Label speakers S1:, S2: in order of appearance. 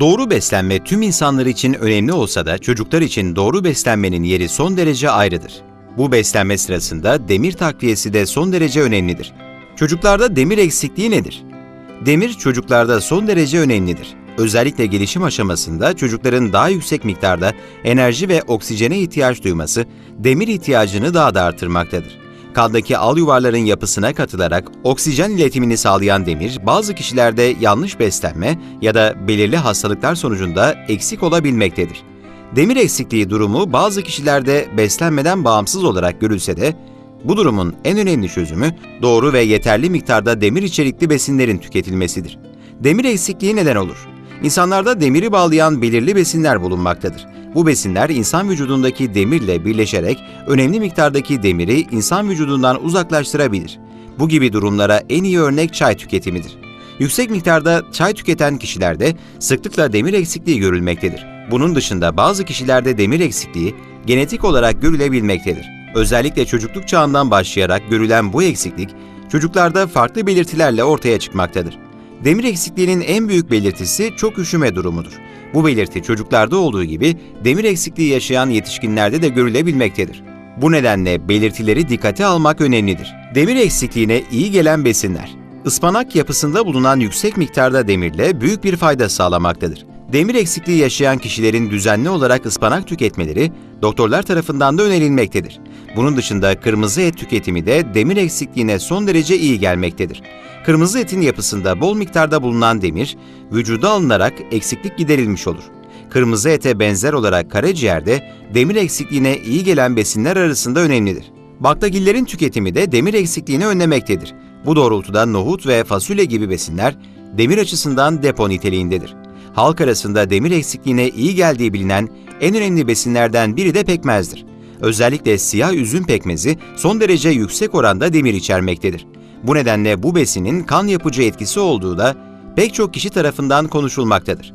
S1: Doğru beslenme tüm insanlar için önemli olsa da çocuklar için doğru beslenmenin yeri son derece ayrıdır. Bu beslenme sırasında demir takviyesi de son derece önemlidir. Çocuklarda demir eksikliği nedir? Demir çocuklarda son derece önemlidir. Özellikle gelişim aşamasında çocukların daha yüksek miktarda enerji ve oksijene ihtiyaç duyması demir ihtiyacını daha da artırmaktadır. Kandaki al yuvarların yapısına katılarak oksijen iletimini sağlayan demir bazı kişilerde yanlış beslenme ya da belirli hastalıklar sonucunda eksik olabilmektedir. Demir eksikliği durumu bazı kişilerde beslenmeden bağımsız olarak görülse de bu durumun en önemli çözümü doğru ve yeterli miktarda demir içerikli besinlerin tüketilmesidir. Demir eksikliği neden olur? İnsanlarda demiri bağlayan belirli besinler bulunmaktadır. Bu besinler insan vücudundaki demirle birleşerek önemli miktardaki demiri insan vücudundan uzaklaştırabilir. Bu gibi durumlara en iyi örnek çay tüketimidir. Yüksek miktarda çay tüketen kişilerde sıklıkla demir eksikliği görülmektedir. Bunun dışında bazı kişilerde demir eksikliği genetik olarak görülebilmektedir. Özellikle çocukluk çağından başlayarak görülen bu eksiklik çocuklarda farklı belirtilerle ortaya çıkmaktadır. Demir eksikliğinin en büyük belirtisi çok üşüme durumudur. Bu belirti çocuklarda olduğu gibi demir eksikliği yaşayan yetişkinlerde de görülebilmektedir. Bu nedenle belirtileri dikkate almak önemlidir. Demir eksikliğine iyi gelen besinler. Ispanak yapısında bulunan yüksek miktarda demirle büyük bir fayda sağlamaktadır. Demir eksikliği yaşayan kişilerin düzenli olarak ıspanak tüketmeleri doktorlar tarafından da önerilmektedir. Bunun dışında kırmızı et tüketimi de demir eksikliğine son derece iyi gelmektedir. Kırmızı etin yapısında bol miktarda bulunan demir, vücuda alınarak eksiklik giderilmiş olur. Kırmızı ete benzer olarak karaciğerde demir eksikliğine iyi gelen besinler arasında önemlidir. Baklagillerin tüketimi de demir eksikliğini önlemektedir. Bu doğrultuda nohut ve fasulye gibi besinler demir açısından depo niteliğindedir. Halk arasında demir eksikliğine iyi geldiği bilinen en önemli besinlerden biri de pekmezdir. Özellikle siyah üzüm pekmezi son derece yüksek oranda demir içermektedir. Bu nedenle bu besinin kan yapıcı etkisi olduğu da pek çok kişi tarafından konuşulmaktadır.